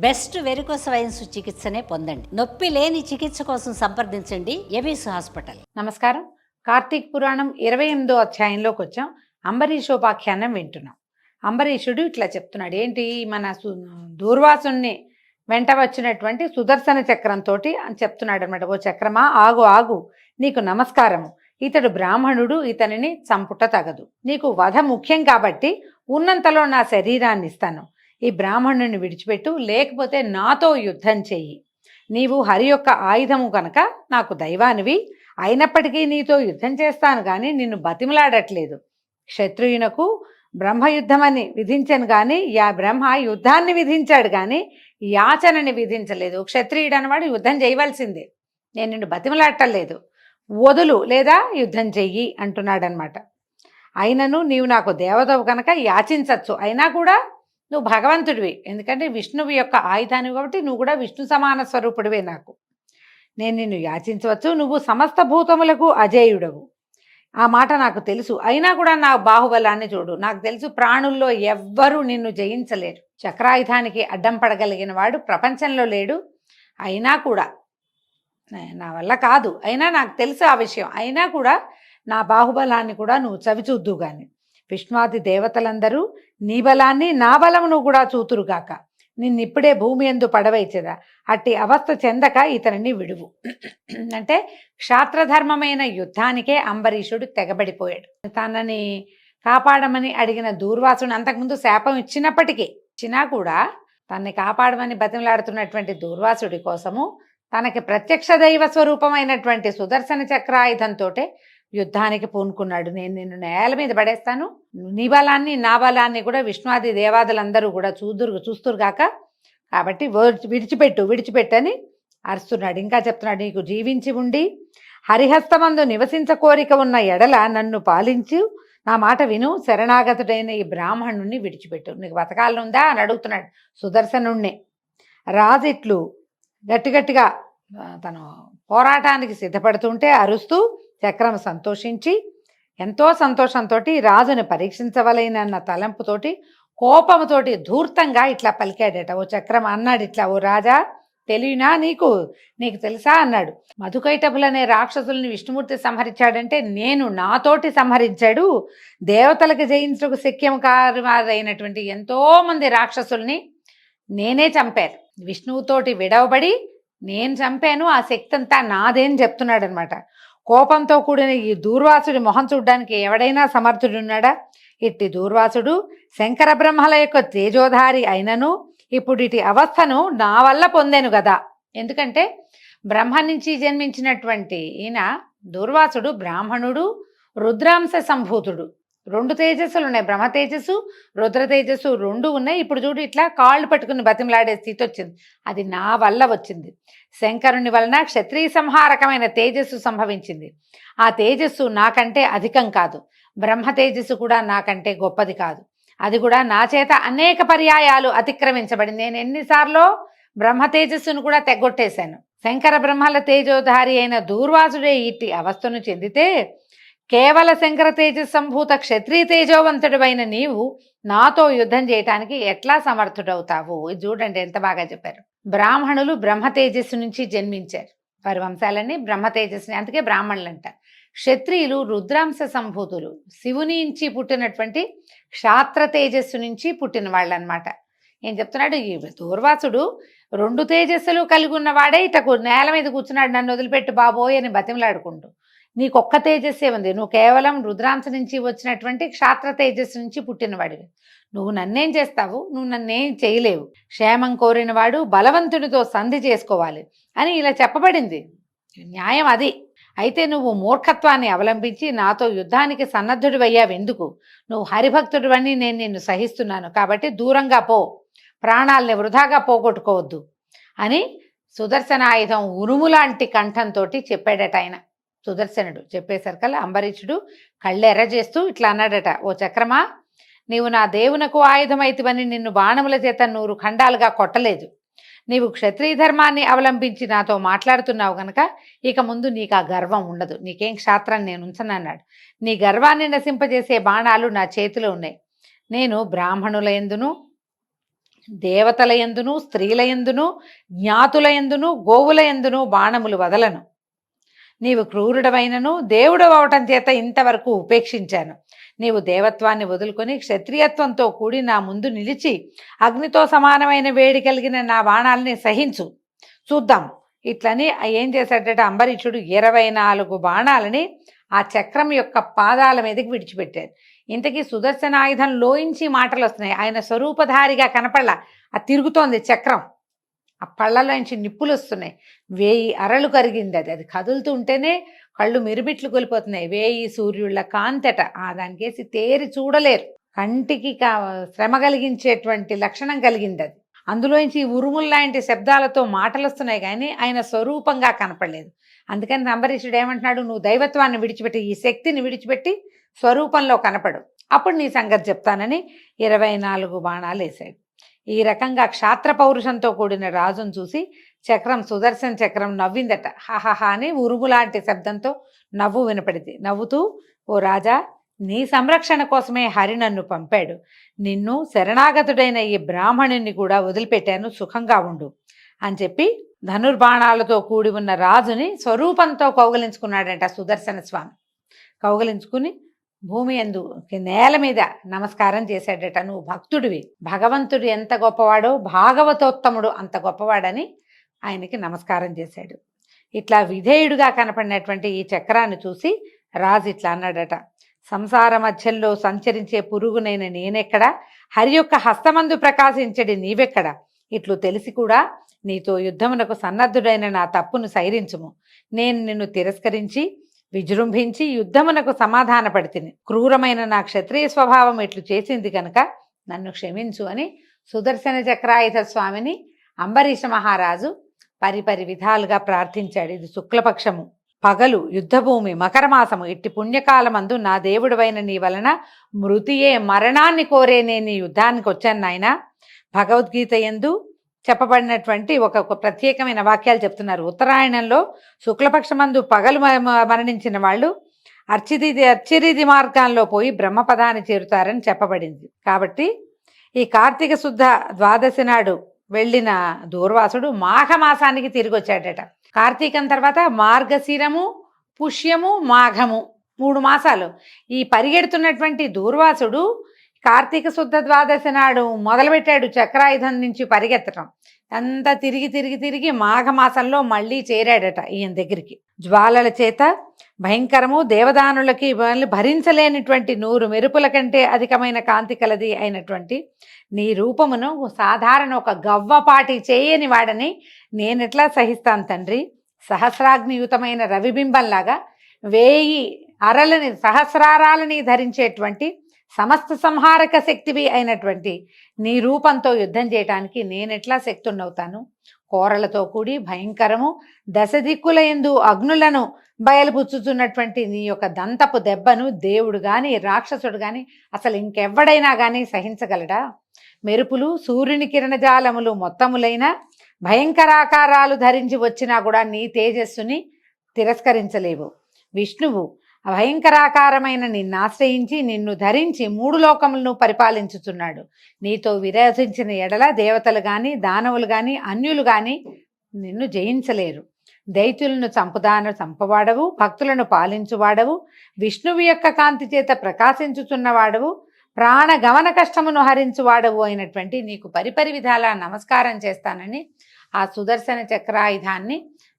Best varicose wines చికిత్సనే పొందండి. నొప్పి లేని చికిత్స కోసం సంప్రదించండి. ABS hospital. నమస్కారం. కార్తీక్ పురాణం ఇరవై ఎనిమిదో అధ్యాయంలోకి వచ్చాం. అంబరీషోపాఖ్యానం వింటున్నాం. అంబరీషుడు ఇట్లా చెప్తున్నాడు. ఏంటి? మన దూర్వాసుని వెంట వచ్చినటువంటి సుదర్శన చక్రంతో అని చెప్తున్నాడు అనమాట ఓ చక్రమా ఆగు ఆగు. నీకు నమస్కారము. ఇతడు బ్రాహ్మణుడు ఇతనిని చంపుట తగదు. నీకు వధ ముఖ్యం కాబట్టి ఉన్నంతలో నా శరీరాన్ని ఇస్తాను ఈ బ్రాహ్మణుని విడిచిపెట్టు లేకపోతే నాతో యుద్ధం చెయ్యి. నీవు హరి యొక్క ఆయుధము కనుక నాకు దైవానివి అయినప్పటికీ నీతో యుద్ధం చేస్తాను కానీ నిన్ను బతిమలాడట్లేదు. క్షత్రియునకు బ్రహ్మయుద్ధమని విధించను కానీ యా బ్రహ్మ యుద్ధాన్ని విధించాడు కానీ యాచనని విధించలేదు. క్షత్రియుడు అనవాడు యుద్ధం చేయవలసిందే. నేను నిన్ను బతిమలాడటలేదు. వదులు లేదా యుద్ధం చెయ్యి అంటున్నాడనమాట అయినను నీవు నాకు దేవతవు కనుక యాచించచ్చు. అయినా కూడా నువ్వు భగవంతుడివి. ఎందుకంటే విష్ణువు యొక్క ఆయుధాన్ని కాబట్టి నువ్వు కూడా విష్ణు సమాన స్వరూపుడివే నాకు. నేను నిన్ను యాచించవచ్చు నువ్వు సమస్త భూతములకు అజేయుడవు. ఆ మాట నాకు తెలుసు. అయినా కూడా నా బాహుబలాన్ని చూడు. నాకు తెలుసు ప్రాణుల్లో ఎవ్వరూ నిన్ను జయించలేరు. చక్రాయుధానికి అడ్డం పడగలిగిన వాడు ప్రపంచంలో లేడు. అయినా కూడా నా- వల్ల కాదు. అయినా నాకు తెలుసు ఆ విషయం. అయినా కూడా నా బాహుబలాన్ని కూడా నువ్వు చవిచూద్దు కానీ విష్ణువాది దేవతలందరూ నీ బలాన్ని నా బలమును కూడా చూతురుగాక. నిన్నిప్పుడే భూమి ఎందు పడవైచెదా. అట్టి అవస్థ చెందక ఇతనిని విడువు. అంటే క్షాత్రధర్మమైన యుద్ధానికే అంబరీషుడు తెగబడిపోయాడు. తనని కాపాడమని అడిగిన దూర్వాసుని అంతకుముందు శాపం ఇచ్చినప్పటికీ ఇచ్చినా కూడా తన్ని కాపాడమని బతిమలాడుతున్నటువంటి దూర్వాసుడి కోసము తనకి ప్రత్యక్ష దైవ స్వరూపమైనటువంటి సుదర్శన చక్రాయుధంతో యుద్ధానికి పూనుకున్నాడు. నేను నిన్ను నేల మీద పడేస్తాను. నీ బలాన్ని నా బలాన్ని కూడా విష్ణువాది దేవాదులందరూ కూడా చూదురు చూస్తురుగాక కాబట్టి విడిచిపెట్టు విడిచిపెట్టని అరుస్తున్నాడు. ఇంకా చెప్తున్నాడు నీకు జీవించి ఉండి హరిహస్తమందు నివసించ కోరిక ఉన్న ఎడల నన్ను పాలించు. నా మాట విను. శరణాగతుడైన ఈ బ్రాహ్మణుణ్ణి విడిచిపెట్టు. నీకు బతకాలనుందా? అని అడుగుతున్నాడు సుదర్శనుణ్ణే. రాజిట్లు గట్టిగట్టిగా తను పోరాటానికి సిద్ధపడుతుంటే అరుస్తూ చక్రం సంతోషించి ఎంతో సంతోషంతో రాజుని పరీక్షించవలేనన్న తలంపుతోటి కోపముతోటి ధూర్తంగా ఇట్లా పలికాడట. ఓ చక్రం అన్నాడు ఇట్లా ఓ రాజా తెలియనా నీకు నీకు తెలుసా అన్నాడు. మధుకైటపులనే రాక్షసుల్ని విష్ణుమూర్తి సంహరించాడంటే నేను నాతోటి సంహరించాడు. దేవతలకు జయించకు శక్యం కారైనటువంటి ఎంతోమంది రాక్షసుల్ని నేనే చంపాను విష్ణువుతోటి విడవబడి నేను చంపాను ఆ శక్తి అంతా నాదేని చెప్తున్నాడనమాట కోపంతో కూడిన ఈ దూర్వాసుడి మొహం చూడ్డానికి ఎవడైనా సమర్థుడున్నాడా? ఇట్టి దూర్వాసుడు శంకర బ్రహ్మల యొక్క తేజోధారి అయినను ఇప్పుడు ఇటు అవస్థను నా వల్ల పొందాను కదా ఎందుకంటే బ్రహ్మ నుంచి జన్మించినటువంటి ఈయన దూర్వాసుడు బ్రాహ్మణుడు రుద్రాంశ సంభూతుడు. రెండు తేజస్సులు ఉన్నాయి. బ్రహ్మ తేజస్సు రుద్ర తేజస్సు రెండు ఉన్నాయి. ఇప్పుడు చూడు ఇట్లా కాళ్ళు పట్టుకుని బతిమలాడే స్థితి వచ్చింది. అది నా వల్ల వచ్చింది. శంకరుని వలన క్షత్రియ సంహారకమైన తేజస్సు సంభవించింది. ఆ తేజస్సు నాకంటే అధికం కాదు. బ్రహ్మ తేజస్సు కూడా నాకంటే గొప్పది కాదు. అది కూడా నా చేత అనేక పర్యాయాలు అతిక్రమించబడింది. నేను ఎన్నిసార్లు బ్రహ్మ తేజస్సును కూడా తెగొట్టేశాను. శంకర బ్రహ్మల తేజోధారి అయిన దూర్వాసుడే ఇట్టి అవస్థను చెందితే కేవల శంకర తేజస్ సంభూత క్షత్రియ తేజోవంతుడివైన నీవు నాతో యుద్ధం చేయటానికి ఎట్లా సమర్థుడవుతావు? ఇది చూడండి ఎంత బాగా చెప్పారు. బ్రాహ్మణులు బ్రహ్మ తేజస్సు నుంచి జన్మించారు. వారి వంశాలన్నీ బ్రహ్మ తేజస్సుని అందుకే బ్రాహ్మణులు అంటారు క్షత్రియులు రుద్రాంశ సంభూతులు. శివుని నుంచి పుట్టినటువంటి క్షాత్ర తేజస్సు నుంచి పుట్టిన వాళ్ళు అనమాట ఏం చెప్తున్నాడు? ఈ దూర్వాసుడు రెండు తేజస్సులు కలిగి ఉన్నవాడే ఇతకు నేల మీద కూర్చున్నాడు నన్ను వదిలిపెట్టు బాబోయ్ అని బతిమలాడుకుంటూ. నీకు ఒక్క తేజస్సే ఉంది. నువ్వు కేవలం రుద్రాంశ నుంచి వచ్చినటువంటి క్షాత్ర తేజస్సు నుంచి పుట్టినవాడివి. నువ్వు నన్నేం చేస్తావు? నువ్వు నన్నేం చేయలేవు. క్షేమం కోరినవాడు బలవంతునితో సంధి చేసుకోవాలి అని ఇలా చెప్పబడింది. న్యాయం అది. అయితే నువ్వు మూర్ఖత్వాన్ని అవలంబించి నాతో యుద్ధానికి సన్నద్ధుడు అయ్యావెందుకు నువ్వు హరిభక్తుడివని నేను నిన్ను సహిస్తున్నాను కాబట్టి దూరంగా పో. ప్రాణాలని వృధాగా పోగొట్టుకోవద్దు అని సుదర్శన ఆయుధం ఉరుములాంటి కంఠంతో చెప్పాడట ఆయన. సుదర్శనుడు చెప్పేసరికల్లా అంబరీషుడు కళ్ళెర్ర చేస్తూ ఇట్లా అన్నాడట ఓ చక్రమా నీవు నా దేవునకు ఆయుధమైతివని నిన్ను బాణముల చేత నూరు ఖండాలుగా కొట్టలేదు. నీవు క్షత్రియ ధర్మాన్ని అవలంబించి నాతో మాట్లాడుతున్నావు గనక ఇక ముందు నీకు ఆ గర్వం ఉండదు. నీకేం క్షాత్రం నేను ఉంచనన్నాడు నీ గర్వాన్ని నశింపజేసే బాణాలు నా చేతిలో ఉన్నాయి. నేను బ్రాహ్మణుల ఎందును దేవతల ఎందును స్త్రీల ఎందును జ్ఞాతుల ఎందును గోవుల ఎందును బాణములు వదలను. నీవు క్రూరుడవైనను దేవుడు అవటం చేత ఇంతవరకు ఉపేక్షించాను. నీవు దేవత్వాన్ని వదులుకొని క్షత్రియత్వంతో కూడి నా ముందు నిలిచి అగ్నితో సమానమైన వేడి కలిగిన నా బాణాలని సహించు. చూద్దాం. ఇట్లని ఏం చేశాడట అంబరీషుడు? ఇరవై నాలుగు బాణాలని ఆ చక్రం యొక్క పాదాల మీదకి విడిచిపెట్టాడు. ఇంతకీ సుదర్శన ఆయుధం లోయించి మాటలు వస్తున్నాయి ఆయన స్వరూపధారిగా కనపడలా. ఆ తిరుగుతోంది చక్రం. ఆ పళ్ళలోంచి నిప్పులు వస్తున్నాయి వేయి అరలు కరిగింది అది. అది కదులుతూ ఉంటేనే కళ్ళు మిరుబిట్లు కొలిపోతున్నాయి. వేయి సూర్యుళ్ళ కాంతట. ఆ దానికేసి తేరి చూడలేరు. కంటికి కా- శ్రమ కలిగించేటువంటి లక్షణం కలిగింది అది. అందులోంచి ఉరుములు లాంటి శబ్దాలతో మాటలు వస్తున్నాయి కానీ ఆయన స్వరూపంగా కనపడలేదు. అందుకని అంబరీషుడు ఏమంటున్నాడు? నువ్వు దైవత్వాన్ని విడిచిపెట్టి ఈ శక్తిని విడిచిపెట్టి స్వరూపంలో కనపడు. అప్పుడు నీ సంగతి చెప్తానని ఇరవై నాలుగు బాణాలు వేశాడు ఈ రకంగా క్షాత్ర పౌరుషంతో కూడిన రాజును చూసి చక్రం సుదర్శన చక్రం నవ్విందట. హహహా అని ఉరుములాంటి శబ్దంతో నవ్వు వినపడింది. నవ్వుతూ ఓ రాజా నీ సంరక్షణ కోసమే హరి నన్ను పంపాడు. నిన్ను శరణాగతుడైన ఈ బ్రాహ్మణుని కూడా వదిలిపెట్టాను. సుఖంగా ఉండు అని చెప్పి ధనుర్బాణాలతో కూడి ఉన్న రాజుని స్వరూపంతో కౌగలించుకున్నాడంట సుదర్శన స్వామి. కౌగలించుకుని భూమి ఎందు నేల మీద నమస్కారం చేశాడట నువ్వు భక్తుడివి. భగవంతుడు ఎంత గొప్పవాడో భాగవతోత్తముడు అంత గొప్పవాడని ఆయనకి నమస్కారం చేశాడు. ఇట్లా విధేయుడుగా కనపడినటువంటి ఈ చక్రాన్ని చూసి రాజు ఇట్లా అన్నాడట సంసార మధ్యలో సంచరించే పురుగునైన నేనెక్కడ? హరి యొక్క హస్తమందు ప్రకాశించడి నీవెక్కడ? ఇట్లు తెలిసి కూడా నీతో యుద్ధమునకు సన్నద్ధుడైన నా తప్పును సైరించుము. నేను నిన్ను తిరస్కరించి విజృంభించి యుద్ధమునకు సమాధానపడితిని. క్రూరమైన నా క్షత్రియ స్వభావం ఇట్లు చేసింది కనుక నన్ను క్షమించు అని సుదర్శన చక్రాయుధ స్వామిని అంబరీష మహారాజు పరిపరి విధాలుగా ప్రార్థించాడు. ఇది శుక్లపక్షము. పగలు యుద్ధభూమి మకరమాసము. ఇట్టి పుణ్యకాలమందు నా దేవుడవైన నీ వలన మృతియే మరణాన్ని కోరే నేను యుద్ధానికి వచ్చాను నాయన. భగవద్గీత ఎందు చెప్పబడినటువంటి ఒక ప్రత్యేకమైన వాక్యాలు చెప్తున్నారు. ఉత్తరాయణంలో శుక్లపక్షమందు పగలు మ- మరణించిన వాళ్ళు అర్చిది అర్చిరిది మార్గాల్లో పోయి బ్రహ్మపదాన్ని చేరుతారని చెప్పబడింది. కాబట్టి ఈ కార్తీక శుద్ధ ద్వాదశి నాడు వెళ్ళిన దూర్వాసుడు మాఘమాసానికి తిరిగి వచ్చాడట కార్తీకం తర్వాత మార్గశిరము పుష్యము మాఘము మూడు మాసాలు. ఈ పరిగెడుతున్నటువంటి దూర్వాసుడు కార్తీక శుద్ధ ద్వాదశి నాడు మొదలుపెట్టాడు చక్రాయుధం నుంచి పరిగెత్తడం అంతా తిరిగి తిరిగి తిరిగి మాఘమాసంలో మళ్ళీ చేరాడట ఈయన దగ్గరికి. జ్వాలల చేత భయంకరము దేవదానులకి భరించలేనిటువంటి నూరు మెరుపుల కంటే అధికమైన కాంతి కలది అయినటువంటి నీ రూపమును సాధారణ ఒక గవ్వపాటి చేయని వాడని నేనెట్లా సహిస్తాను తండ్రి? సహస్రాగ్నియుతమైన రవిబింబంలాగా వేయి అరలని సహస్రారాలని ధరించేటువంటి సమస్త సంహారక శక్తివి అయినటువంటి నీ రూపంతో యుద్ధం చేయటానికి నేనెట్లా శక్తున్నవుతాను కోరలతో కూడి భయంకరము దశ దిక్కుల ఎందు అగ్నులను బయలుపుచ్చుతున్నటువంటి నీ యొక్క దంతపు దెబ్బను దేవుడు గాని రాక్షసుడు గాని అసలు ఇంకెవ్వడైనా గాని సహించగలడా? మెరుపులు సూర్యుని కిరణజాలములు మొత్తములైన భయంకరాకారాలు ధరించి వచ్చినా కూడా నీ తేజస్సుని తిరస్కరించలేవు. విష్ణువు భయంకరాకారమైన నిన్ను ఆశ్రయించి నిన్ను ధరించి మూడు లోకములను పరిపాలించుతున్నాడు నీతో విరసించిన ఎడల దేవతలు గాని దానవులు గాని అన్యులు గాని నిన్ను జయించలేరు. దైత్యులను చంపుదాన చంపవాడవు భక్తులను పాలించువాడవు విష్ణువు యొక్క కాంతి చేత ప్రకాశించుచున్నవాడవు ప్రాణ గమన కష్టమును హరించువాడవు అయినటువంటి నీకు పరిపరి విధాల నమస్కారం చేస్తానని ఆ సుదర్శన చక్రాయుధాన్ని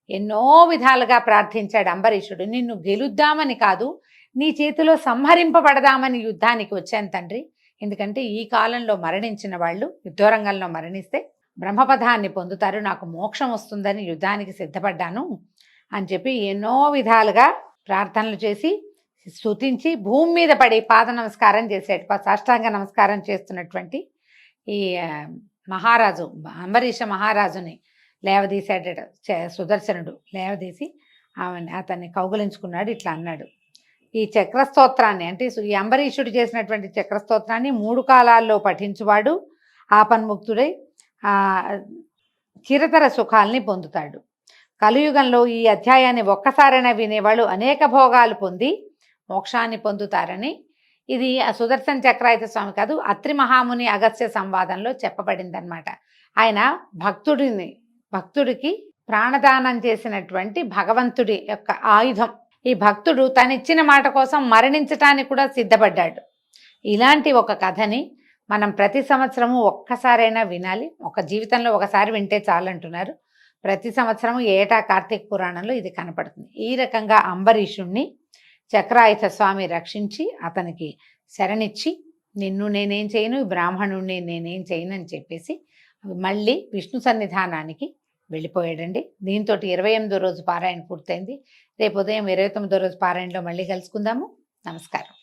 ఎన్నో విధాలుగా ప్రార్థించాడు అంబరీషుడు. నిన్ను గెలుద్దామని కాదు నీ చేతిలో సంహరింపబడదామని యుద్ధానికి వచ్చాను తండ్రి. ఎందుకంటే ఈ కాలంలో మరణించిన వాళ్ళు యుద్ధరంగంలో మరణిస్తే బ్రహ్మపథాన్ని పొందుతారు నాకు మోక్షం వస్తుందని యుద్ధానికి సిద్ధపడ్డాను అని చెప్పి ఎన్నో విధాలుగా ప్రార్థనలు చేసి స్థుతించి భూమి మీద పడి పాద నమస్కారం చేసాడు సాష్టాంగ నమస్కారం చేస్తున్నటువంటి ఈ మహారాజు అంబరీష మహారాజుని లేవదీశాడట సుదర్శనుడు లేవదీసి ఆమెను అతన్ని కౌగులించుకున్నాడు ఇట్లా అన్నాడు. ఈ చక్రస్తోత్రాన్ని అంటే సు- ఈ అంబరీషుడు చేసినటువంటి చక్రస్తోత్రాన్ని మూడు కాలాల్లో పఠించువాడు ఆపన్ముక్తుడై చిరతర సుఖాల్ని పొందుతాడు. కలియుగంలో ఈ అధ్యాయాన్ని ఒక్కసారైనా వినేవాళ్ళు అనేక భోగాలు పొంది మోక్షాన్ని పొందుతారని ఇది ఆ సుదర్శన స్వామి కాదు అత్రి మహాముని అగస్త్య సంవాదంలో చెప్పబడిందనమాట ఆయన భక్తుడిని భక్తుడికి ప్రాణదానం చేసినటువంటి భగవంతుడి యొక్క ఆయుధం. ఈ భక్తుడు తనిచ్చిన మాట కోసం మరణించటానికి కూడా సిద్ధపడ్డాడు. ఇలాంటి ఒక కథని మనం ప్రతి సంవత్సరము ఒక్కసారైనా వినాలి. ఒక జీవితంలో ఒకసారి వింటే చాలంటున్నారు ప్రతి సంవత్సరము ఏటా కార్తీక పురాణంలో ఇది కనపడుతుంది. ఈ రకంగా అంబరీషుణ్ణి చక్రాయుధ స్వామి రక్షించి అతనికి శరణిచ్చి నిన్ను నేనేం చేయను ఈ బ్రాహ్మణుణ్ణి నేనేం చేయను అని చెప్పేసి మళ్ళీ విష్ణు సన్నిధానానికి వెళ్ళిపోయాడండి. దీంతో ఇరవై ఎనిమిదో రోజు పారాయణ పూర్తయింది. రేపు ఉదయం ఇరవై తొమ్మిదో రోజు పారాయణలో మళ్ళీ కలుసుకుందాము. నమస్కారం.